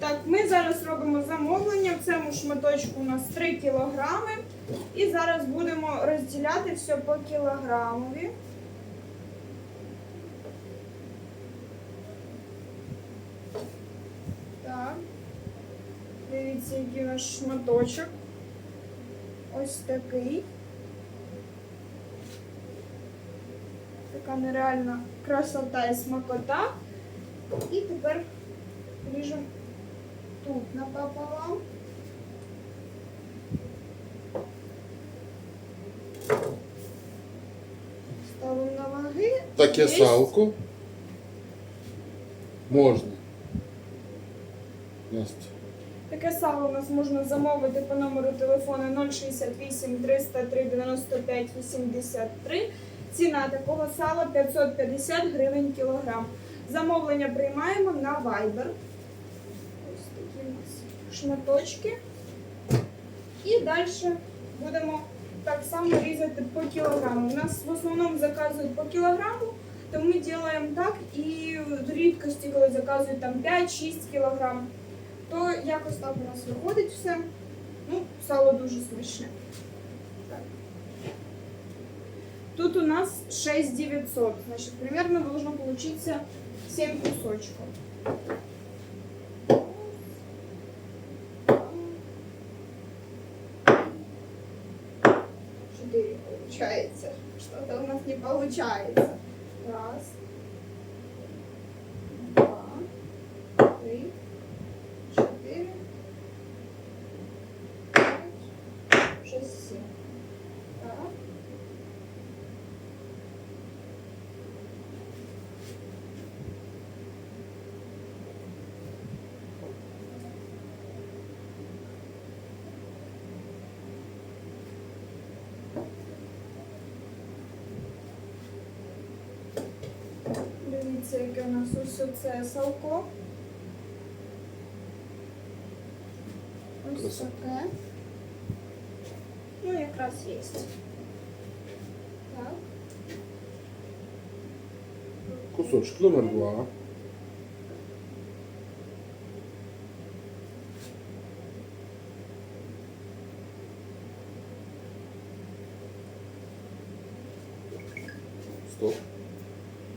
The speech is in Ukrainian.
Так, ми зараз робимо замовлення. В цьому шматочку у нас 3 кілограми. І зараз будемо розділяти все по кілограмові. Так. Дивіться, який у нас шматочок. Ось такий. Така нереальна красота і смакота. І тепер ріжемо тут напополам. Ставимо на ваги. Таке салко. Можна. Настя. Таке сало у нас можна замовити по номеру телефону 068 303 95 83. Ціна такого сала 550 гривень кілограм. Замовлення приймаємо на Viber. шматочки. І далі будемо так само різати по кілограму. У нас в основному заказують по кілограму, то ми робимо так і в рідкості, коли заказують там 5-6 кілограм то якось так у нас виходить все. Ну, сало дуже смачне. Так. Тут у нас 6900, значит, примерно должно получиться 7 кусочков. Получается. Что-то у нас не получается. Раз. Два. Три чотири, п'ять, шість, сім. Дивіться, яке у нас ось це салко. Ось таке. Ну, якраз є. Так. Кусочок номер два. Стоп.